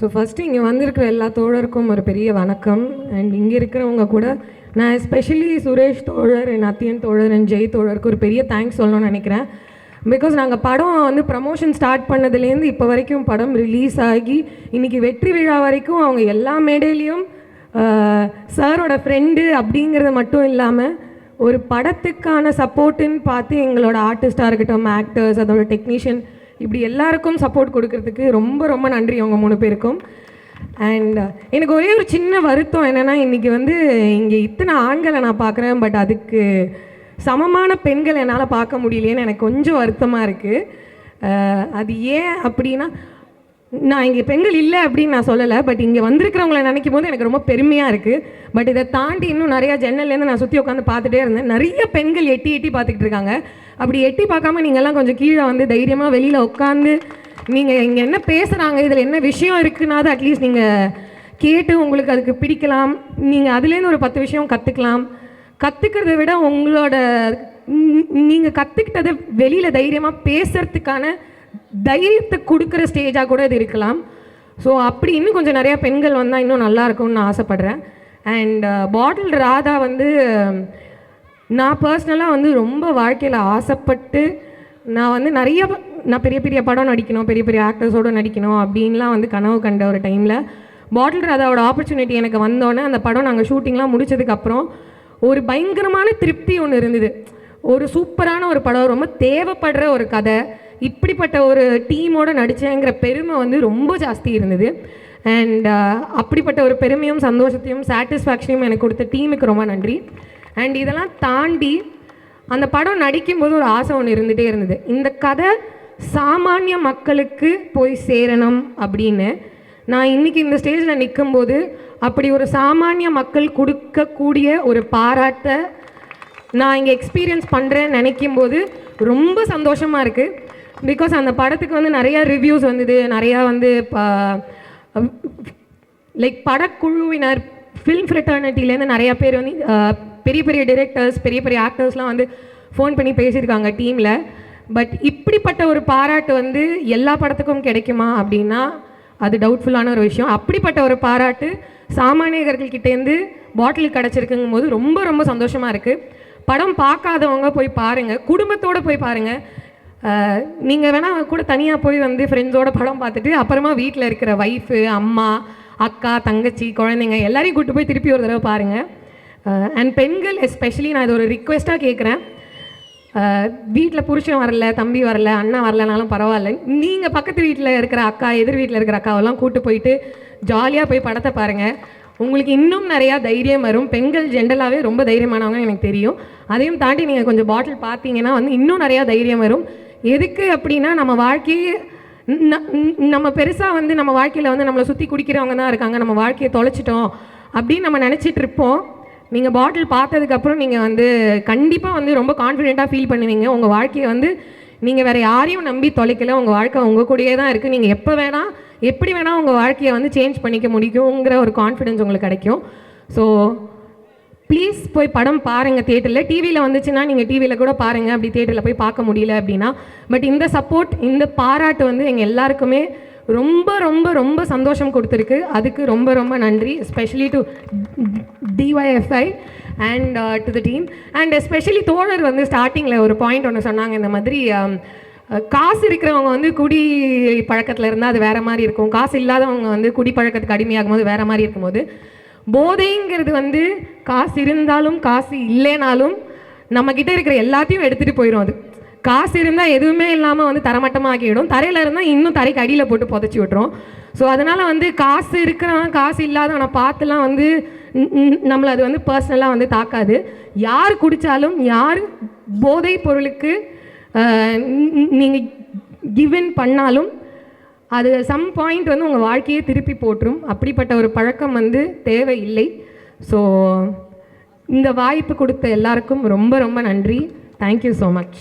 So first இங்கே வந்திருக்கிற எல்லா தோழருக்கும் ஒரு பெரிய வணக்கம். அண்ட் இங்கே இருக்கிறவங்க கூட நான் எஸ்பெஷலி சுரேஷ் தோழர் என் அத்தியன் தோழர் என் ஜெய் தோழருக்கு ஒரு பெரிய தேங்க்ஸ் சொல்லணும்னு நினைக்கிறேன். பிகாஸ் நாங்கள் படம் வந்து ப்ரமோஷன் ஸ்டார்ட் பண்ணதுலேருந்து இப்போ வரைக்கும் படம் ரிலீஸ் ஆகி இன்றைக்கி வெற்றி விழா வரைக்கும் அவங்க எல்லா மேடையிலையும் சாரோட ஃப்ரெண்டு அப்படிங்கிறது மட்டும் இல்லாமல் ஒரு படத்துக்கான சப்போர்ட்டுன்னு பார்த்து எங்களோட ஆர்டிஸ்டாக இருக்கட்டும் ஆக்டர்ஸ் அதோட டெக்னீஷியன் இப்படி எல்லாருக்கும் சப்போர்ட் கொடுக்கறதுக்கு ரொம்ப ரொம்ப நன்றி அவங்க மூணு பேருக்கும். அண்ட் uh, எனக்கு ஒரே ஒரு சின்ன வருத்தம் என்னென்னா இன்றைக்கி வந்து இங்கே இத்தனை ஆண்களை நான் பார்க்குறேன் பட் அதுக்கு சமமான பெண்கள் என்னால் பார்க்க முடியலையேன்னு எனக்கு கொஞ்சம் வருத்தமாக இருக்குது uh, அது ஏன் அப்படின்னா நான் இங்கே பெண்கள் இல்லை அப்படின்னு நான் சொல்லலை பட் இங்கே வந்திருக்கிறவங்கள நினைக்கும் போது எனக்கு ரொம்ப பெருமையாக இருக்குது பட் இதை தாண்டி இன்னும் நிறையா ஜன்னல்லேருந்து நான் சுற்றி உட்காந்து பார்த்துட்டே இருந்தேன். நிறைய பெண்கள் எட்டி எட்டி பார்த்துக்கிட்டு இருக்காங்க. அப்படி எட்டி பார்க்காம நீங்கள்லாம் கொஞ்சம் கீழே வந்து தைரியமாக வெளியில் உட்காந்து நீங்கள் இங்கே என்ன பேசுகிறாங்க இதில் என்ன விஷயம் இருக்குன்னாது அட்லீஸ்ட் நீங்கள் கேட்டு உங்களுக்கு அதுக்கு பிடிக்கலாம். நீங்கள் அதுலேருந்து ஒரு பத்து விஷயம் கற்றுக்கலாம் கற்றுக்கிறத விட உங்களோட நீங்கள் கற்றுக்கிட்டதை வெளியில் தைரியமாக பேசுகிறதுக்கான தைரியத்தை கொடுக்குற ஸ்டேஜாக கூட இது இருக்கலாம். ஸோ அப்படி இன்னும் கொஞ்சம் நிறையா பெண்கள் வந்தால் இன்னும் நல்லா இருக்கும்னு நான் ஆசைப்பட்றேன். அண்ட் பாட்டில் uh, ராதா வந்து நான் பர்சனலாக வந்து ரொம்ப வாழ்க்கையில் ஆசைப்பட்டு நான் வந்து நிறைய நான் பெரிய பெரிய படம் நடிக்கணும் பெரிய பெரிய ஆக்டர்ஸோடு நடிக்கணும் அப்படின்லாம் வந்து கனவு கண்ட ஒரு டைமில் பாட்டில் ராதாவோட ஆப்பர்ச்சுனிட்டி எனக்கு வந்தோடனே அந்த படம் நாங்கள் ஷூட்டிங்லாம் முடிச்சதுக்கப்புறம் ஒரு பயங்கரமான திருப்தி ஒன்று இருந்தது. ஒரு சூப்பரான ஒரு படம் ரொம்ப தேவைப்படுற ஒரு கதை. இப்படிப்பட்ட ஒரு டீமோடு நடித்தேங்கிற பெருமை வந்து ரொம்ப ஜாஸ்தி இருந்தது. அண்ட் uh, அப்படிப்பட்ட ஒரு பெருமையும் சந்தோஷத்தையும் சாட்டிஸ்ஃபேக்ஷனையும் எனக்கு கொடுத்த டீமுக்கு ரொம்ப நன்றி. அண்ட் இதெல்லாம் தாண்டி அந்த படம் நடிக்கும்போது ஒரு ஆசை ஒன்று இருந்துகிட்டே இருந்தது. இந்த கதை சாமானிய மக்களுக்கு போய் சேரணும் அப்படின்னு. நான் இன்றைக்கி இந்த ஸ்டேஜில் நிற்கும்போது அப்படி ஒரு சாமானிய மக்கள் கொடுக்கக்கூடிய ஒரு பாராட்டை நான் இங்கே எக்ஸ்பீரியன்ஸ் பண்ணுறேன்னு நினைக்கும் போது ரொம்ப சந்தோஷமாக இருக்குது பிகாஸ் அந்த படத்துக்கு வந்து நிறையா ரிவ்யூஸ் வந்தது. நிறையா வந்து லைக் படக்குழுவினர் ஃபில்ம் ஃப்ரெட்டர்னிட்டிலேருந்து நிறையா பேர் வந்து பெரிய பெரிய டிரெக்டர்ஸ் பெரிய பெரிய ஆக்டர்ஸ்லாம் வந்து ஃபோன் பண்ணி பேசியிருக்காங்க டீமில் பட் இப்படிப்பட்ட ஒரு பாராட்டு வந்து எல்லா படத்துக்கும் கிடைக்குமா அப்படின்னா அது டவுட்ஃபுல்லான ஒரு விஷயம். அப்படிப்பட்ட ஒரு பாராட்டு சாமானியர்கள்கிட்டேருந்து பாட்டில் கிடச்சிருக்குங்கும் போது ரொம்ப ரொம்ப சந்தோஷமாக இருக்குது படம் பார்க்காதவங்க போய் பாருங்கள் குடும்பத்தோடு போய் பாருங்கள் நீங்கள் வேணால் கூட தனியாக போய் வந்து ஃப்ரெண்ட்ஸோட படம் பார்த்துட்டு அப்புறமா வீட்டில் இருக்கிற ஒய்ஃபு அம்மா அக்கா தங்கச்சி குழந்தைங்க எல்லாரையும் கூப்பிட்டு போய் திருப்பி ஒரு தடவை பாருங்கள் அண்ட் பெண்கள் எஸ்பெஷலி நான் இது ஒரு ரிக்வெஸ்ட்டாக கேட்குறேன் வீட்டில் புருஷன் வரல தம்பி வரல அண்ணா வரலனாலும் பரவாயில்ல. நீங்கள் பக்கத்து வீட்டில் இருக்கிற அக்கா எதிர் வீட்டில் இருக்கிற அக்காவெல்லாம் கூப்பிட்டு போயிட்டு ஜாலியாக போய் படத்தை பாருங்கள் உங்களுக்கு இன்னும் நிறையா தைரியம் வரும். பெண்கள் ஜென்ரலாகவே ரொம்ப தைரியமானவங்க எனக்கு தெரியும். அதையும் தாண்டி நீங்கள் கொஞ்சம் பாட்டில் பார்த்தீங்கன்னா வந்து இன்னும் நிறையா தைரியம் வரும். எதுக்கு அப்படின்னா நம்ம வாழ்க்கையே நம்ம பெருசாக வந்து நம்ம வாழ்க்கையில் வந்து நம்மளை சுற்றி குடிக்கிறவங்க தான் இருக்காங்க. நம்ம வாழ்க்கையை தொலைச்சிட்டோம் அப்படின்னு நம்ம நினச்சிட்டு இருப்போம். நீங்கள் பாட்டில் பார்த்ததுக்கப்புறம் நீங்கள் வந்து கண்டிப்பாக வந்து ரொம்ப கான்ஃபிடெண்ட்டாக ஃபீல் பண்ணுவீங்க. உங்கள் வாழ்க்கையை வந்து நீங்கள் வேறு யாரையும் நம்பி தொலைக்கல. உங்கள் வாழ்க்கை உங்கள் கூடயே தான் இருக்குது நீங்கள் எப்போ வேணால் எப்படி வேணால் உங்கள் வாழ்க்கையை வந்து சேஞ்ச் பண்ணிக்க முடியுங்கிற ஒரு கான்ஃபிடென்ஸ் உங்களுக்கு கிடைக்கும். ஸோ போய் படம் பாருங்கள் தேட்டரில் டிவியில் வந்துச்சுன்னா நீங்கள் டிவியில் கூட பாருங்கள் அப்படி தேட்டரில் போய் பார்க்க முடியல அப்படின்னா. பட் இந்த சப்போர்ட் இந்த பாராட்டு வந்து எங்கள் எல்லாருக்குமே ரொம்ப ரொம்ப ரொம்ப சந்தோஷம் கொடுத்துருக்கு. அதுக்கு ரொம்ப ரொம்ப நன்றி. Especially to DYFI and to the team and especially தோழர் வந்து ஸ்டார்டிங்கில் ஒரு பாயிண்ட் ஒன்று சொன்னாங்க. இந்த மாதிரி um, காசு இருக்கிறவங்க வந்து குடி பழக்கத்தில் இருந்தால் அது வேறு மாதிரி இருக்கும். காசு இல்லாதவங்க வந்து குடி பழக்கத்துக்கு அடிமையாகும் போது வேறு மாதிரி இருக்கும்போது போதைங்கிறது வந்து காசு இருந்தாலும் காசு இல்லைனாலும் நம்மக்கிட்ட இருக்கிற எல்லாத்தையும் எடுத்துகிட்டு போயிடும் அது. காசு இருந்தால் எதுவுமே இல்லாமல் வந்து தரமட்டமாக்கிடும் தரையில் இருந்தால் இன்னும் தரைக்கு அடியில் போட்டு புதைச்சி விட்டுரும். ஸோ அதனால் வந்து காசு இருக்கிறவன் காசு இல்லாதவனை பார்த்துலாம் வந்து நம்மளை அது வந்து பர்சனலாக வந்து தாக்காது. யார் குடித்தாலும் யார் போதை பொருளுக்கு நீங்கள் கிவன் பண்ணாலும் அது சம் பாயிண்ட் வந்து உங்கள் வாழ்க்கையே திருப்பி போட்டுரும் அப்படிப்பட்ட ஒரு பழக்கம் வந்து தேவையில்லை. ஸோ இந்த வாய்ப்பு கொடுத்த எல்லாருக்கும் ரொம்ப ரொம்ப நன்றி. Thank you so much